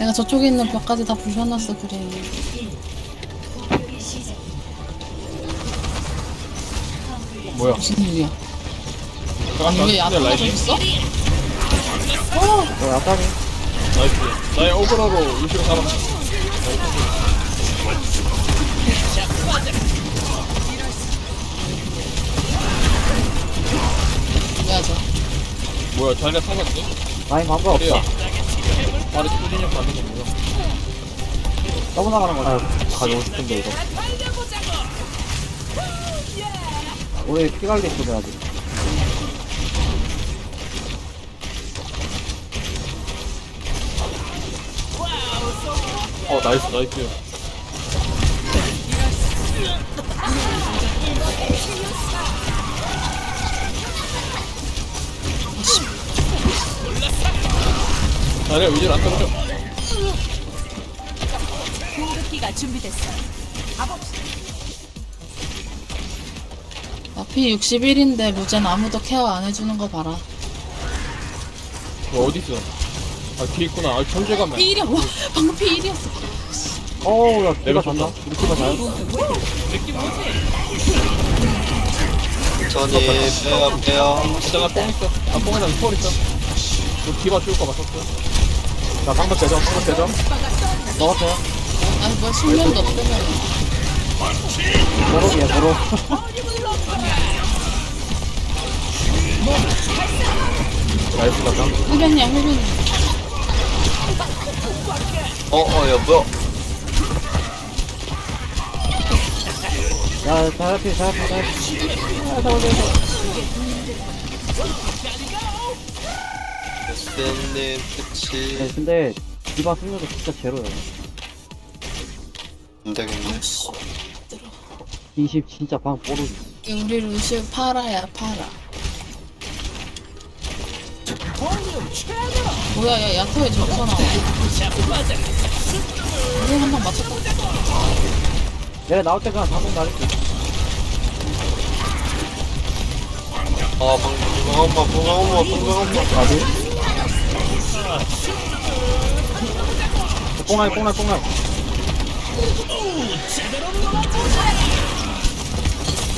내가 저쪽에 있는 벽까지 다 부셔놨어 그래. 뭐야? 무슨 일이야? 잠깐만 왜 야타가 있어? 어 야타니 나이스. 나의 오버로로 루시로 잡았어 뭐야 저. 뭐야 자리가 사갔지? 라인 방법 없어 말이 꾸준히 받는 거 뭐야? 너무 나가는 거야 가져오고 싶은데 이거. 우리 피관리 좀 해야지. 어 나이스 나이스 자리야 위지를 안 떨어져. 공격기가 준비됐어. 나피 61인데 무젠 아무도 케어 안 해주는 거 봐라. 뭐 어딨어? 아 뒤에 있구나. 아 천재감에 피 1이야. 와 방금 피 1이었어. 어우 야 내가? 우리 피가 잘 천천히 빼요 빼요. 내가 뽕 있어. 아 뽕에다 초월 있어. 너 디바 죽을까 봐 썼어 나 방금 되죠 방금 되죠 먹었어요 아니 뭐야 숙련도 없다며 도로기야 도로 나이스 가자 흡연이야 흡연이. 어 어 야 뭐야? 야 잘피 잘피 잘피 스 탠님 네, 끝이 근데 디바 승률도 진짜 제로야 안되겠네. 20 진짜 방 뽀르기 우리 루시우 파라야 파라 뭐야 야 야토에 저거 나와. 우리 한방 맞췄다. 내가 나올 때 그냥 방송 날릴게. 아 방금 엄마 방금 엄마 방금 엄마 어디? 뽕알 뽕알 뽕알.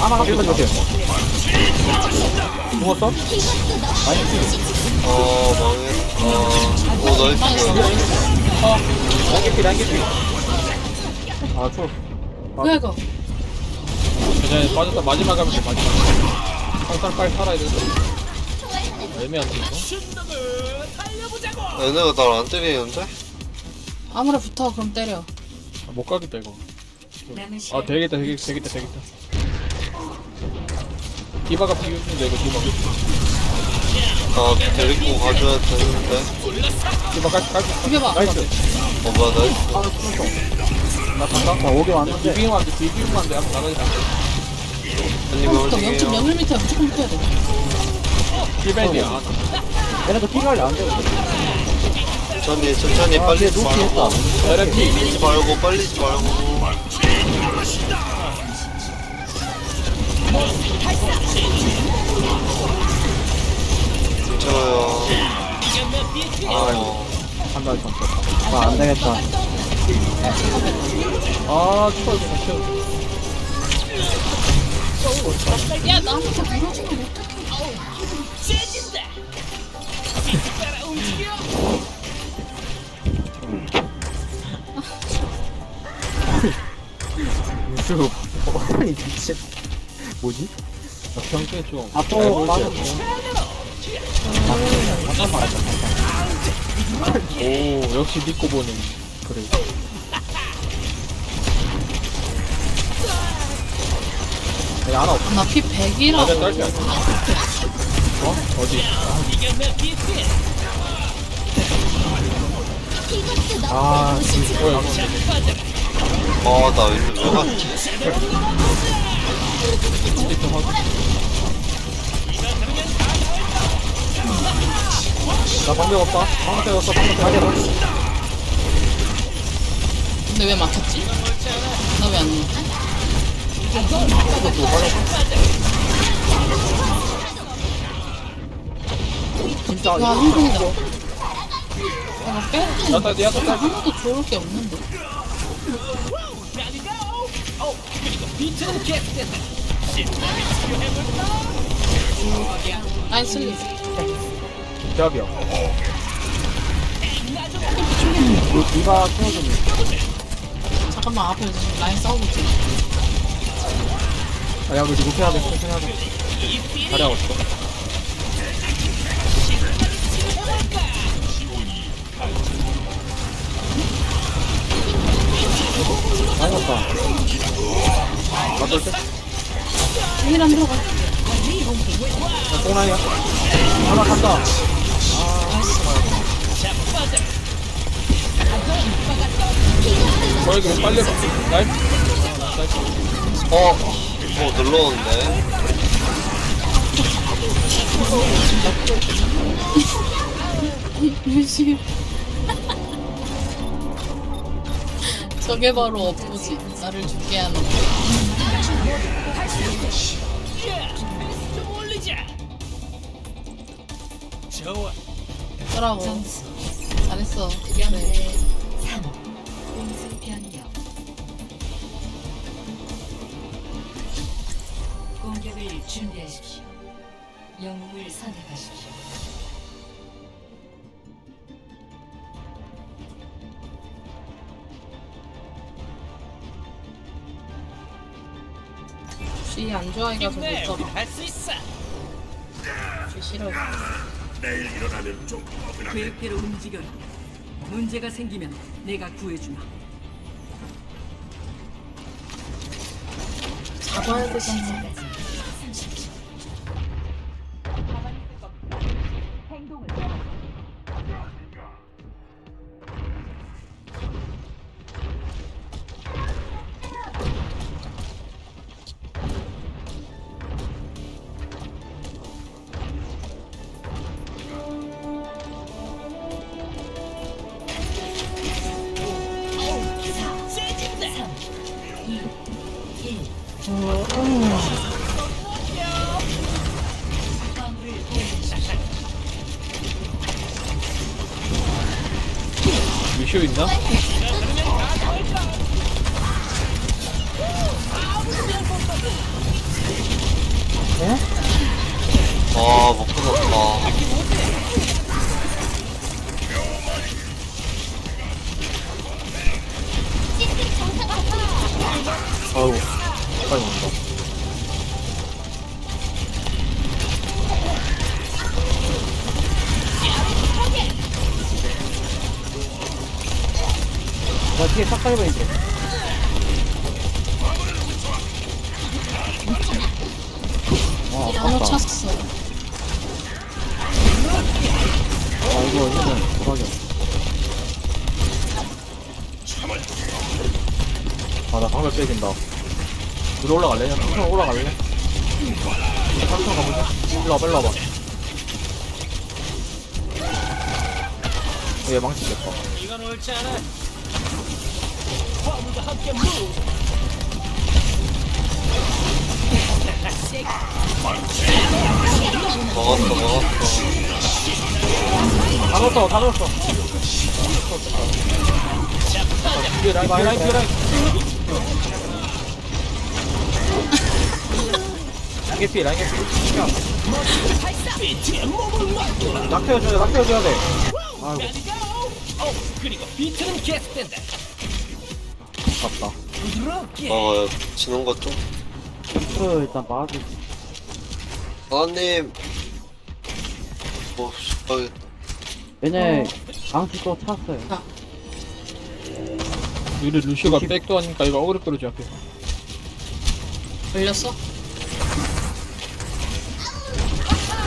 아마 한번 조심 줘 죽었어? 어 망했다. 오 나이스. 어 랑개피 랑개피 아 추워. 뭐야 이거? 그냥 빠졌다. 마지막 가면 돼 마지막. 항상 빨리 살아야 돼 애매한데 이거? 얘네가 날 안 때리는데? 아무나 붙어 그럼 때려. 아, 못 가겠다 이거. 아 되겠다 되겠다 되겠다 되겠다. 디바가 비웃는데 이거 디바. 아 데리고 가줘야 되는데. 디바 깔 깔. 비벼봐. 나이스. 어아 추웠어 나 간다 나 오게 왔는데. 비비면 안돼 비비면 안돼. 한번 안돼. 한님 처음부터 어디게요. 0.01m 무조건 붙어야 돼. 디벤이야. 얘네도 피관리 안 되고 천천히 천천히 아 빨리 지 말고. LMP 빨리 지 말고 빨리 지 말고. 괜찮아요. 아 한달 전 아, 안 되겠다. 아 추월 못야 나한테 물어주면 어떡해 무 슨, 아니, 미친. 뭐지? 나 평소에 좀 앞으로 빠졌어. 오 역시 믿고 보는 그래 내가 하나 없어. 나피 100이라 나는 딸피 아니야 어? 어디? 아, 왜 갔지? 스틱 좀하 고나 방벽 없다 방벽 때렸어 방벽 때렸어 근데 왜 막혔지? 나 왜안 넣었지? 진짜. 와 흥분이다 나 빼고 야타 야타 딸 하나도 좋을 게 없는데. 라인 슬립. 대합이야 이거 디바 키워주면 잠깐만 앞에 지금 라인 싸우고 있지. 아 야 우리 이거 해야 돼 천천히 하자 잘하고 있어 갔다 맞을 때? 힐안 들어가. 야, 뽕라이야 하나 어 이거 빨리 해 나이스 어, 뭐 눌러오는데? 유시. 저게 바로 업보지. 나를 죽게 하는. 라고 잘했어. 네. 공격을 준비하십시오. 영웅을 선택하십시오. 쥐 안 좋아해가지고 못 잡아. 할수 있어. 쥐 싫어. 계획대로 움직여라. 문제가 생기면 내가 구해주마. 잡아야 되잖아. 깔고 있게 와 아깝다. 찼어. 아 이거 이거는 대박이야 아나 방금 빼긴다. 위로 올라갈래? 그냥 천천히 올라갈래? 천천히 가보자. 일로 와봐 일로 와봐. 얘 망치겠다 먹었어, 먹었어. 다 넣었어 다 넣었어. 뒤에 라인 뒤에 라인 뒤에 라인. 라인 개피 라인 개피. 낙태해줘야 돼 낙태해줘야 돼. 아이고 아깝다 어, 지는 것 좀. 그 일단 막아줘 사장님. 뭐, 어, 얘네 방치 또 찼어요 우리 루시오가 백도 하니까 이거 어그로 끌어줘 앞에 걸렸어?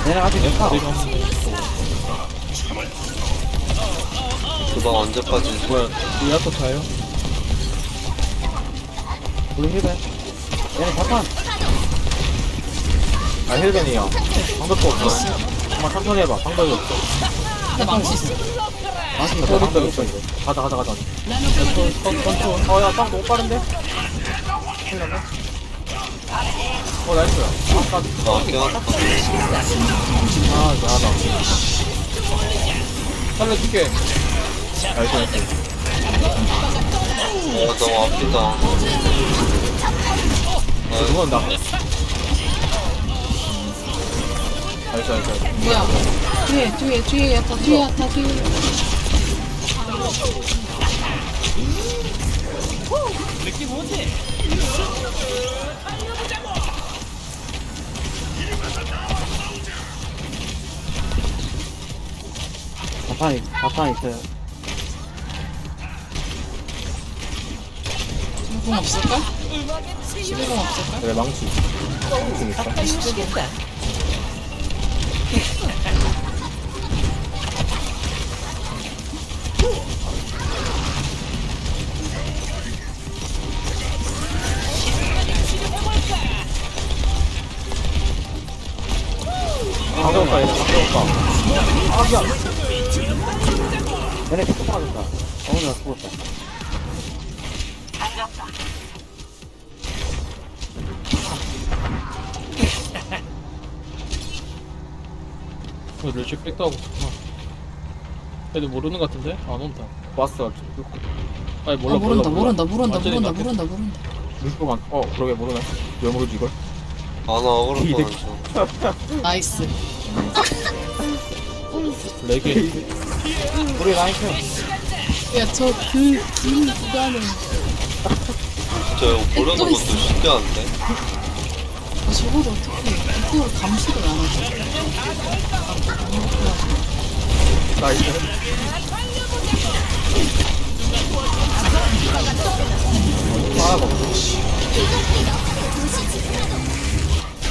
얘네 아직 못 타. 내가 없는데 그방 언제까지. 뭐야 이 야타 타요? 우리 힐벤 얘네 자판 아 힐벤이야 방법도 없어 정말 천천히 해봐. 방법이 없어. 나 망치 있어. 맞습니다 방법이 없어 이거. 가자 가자 가자. 천천 어야 딱 너무 빠른데? 큰일났네. 어 나이스야 아까 아, 깨웠다. 아 미안하다. 살려줄게. 나이스 나이스. 어 너무 아프다 죽었다. 나이스 나이스 나이스. 뭐야? 뒤에 뒤에 뒤에 야타 뒤에 야타 뒤에. 바탕 바탕 있어요. 공 없을까? 11공 없을까? 그래 망치 망치 있어 방금 얘네 방금 가 아기야 얘네 계속 빠졌다 어머니 나 죽었다 어, 하고 있구나. 애들 모르는 것 같은데? 안 온다. 왔어 아니 몰라 아 모른다 몰라, 모른다 모른다 완전히 모른다. 모른다 모른다 물고만 어 그러게 모르네 왜 모르지 이걸 아나 억울한. 거 나이스 레게 우리 라인 켜 야저그 긴 구간을 진짜 이거 모르는 또 것도 있어. 신기한데 아, 저걸 어떻게 이걸 감시를 안 하지? 나이스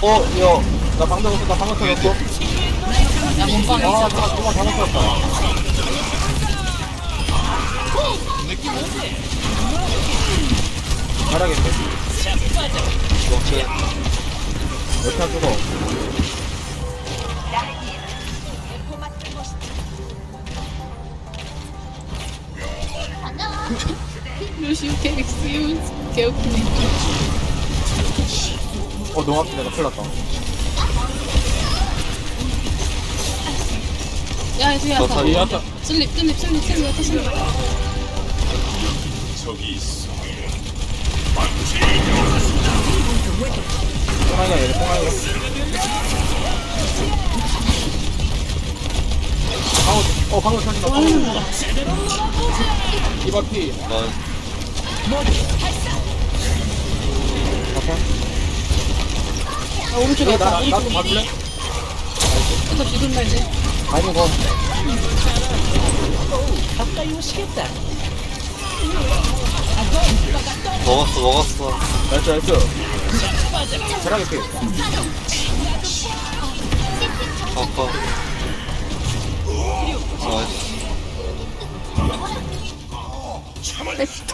어, 야, 나 방금 나 방금 터졌어. 야 몸빵 아, 나 정말 방금 터졌다. 잘하겠네. 이렇게 몇타 죽어. 루시우 캐릭스 개웃기네 어, 너무 아프네, 나 큰일 났다. 야 뒤에 저 야타 다리 야 타. 슬립 슬립 슬립 슬립 야타 슬립 뽕하이가 얘네 뽕하이가. 방금, 어, 방금 터진다. 이바피 난야 오른쪽에 나, 나도 봐줄래? 야타 비둔다 이제 아이고, 거. 먹었어 먹었어 나이스, 나이스. 잘하겠지? 아까 나이스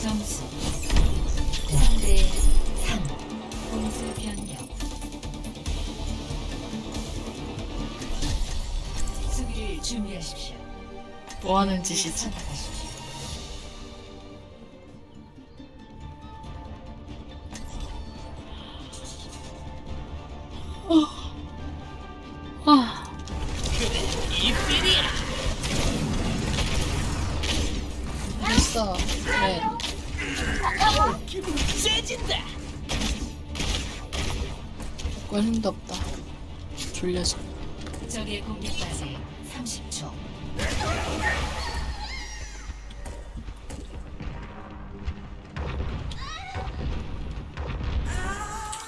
점수 3대 3 공수 변경 수비를 준비하십시오 뭐 하는 짓이지? 꼴 힘도 없다. 졸려서. 적의 공격까지 30초.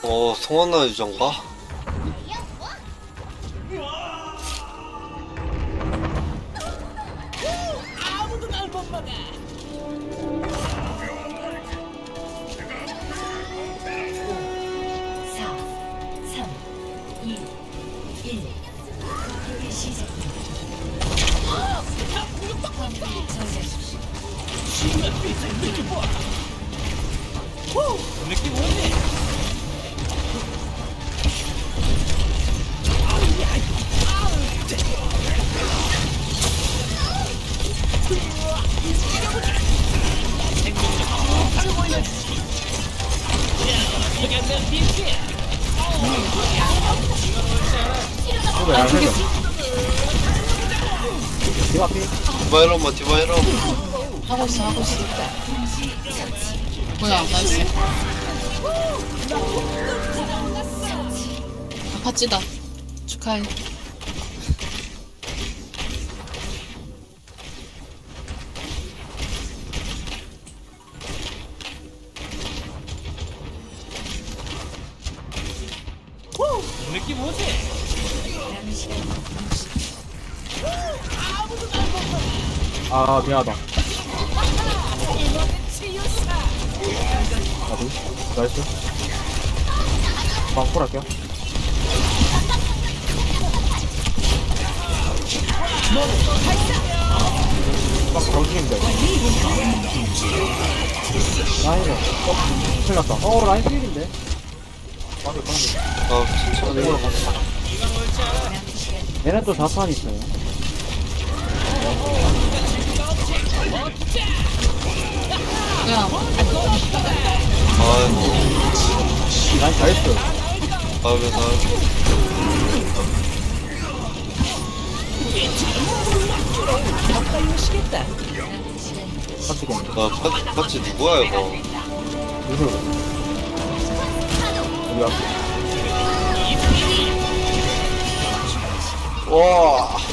어 송환나 유전가? 사, 아, 아 저기 디바이로 뭐 디바이로. 하고 있어 하고 있어. 뭐야 나이스 아파찌다. 축하해. 느낌 오지? 아 미안하다. 나도. 나이스. 방풀 할게요. 막 정신인데. 라인이야. 어? 큰일 났다. 어 라인 필인데. 방금 방금 아 진짜. 이걸로 가자 얘네 또 자판 있어요. 야 아이고 라인 잘했어 다음에 다음에 깜짝이야 나 파, 파츠 누구야 이거 누구 우리 앞에 와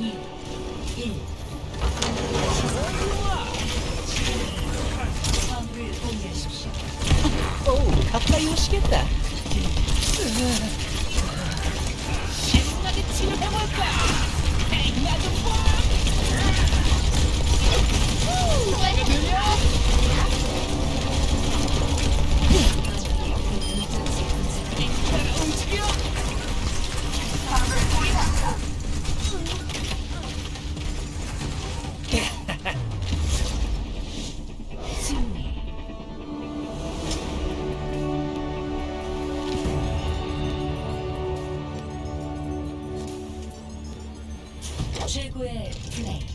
오. 오, 가까이 오시겠다. 최고의 플레이.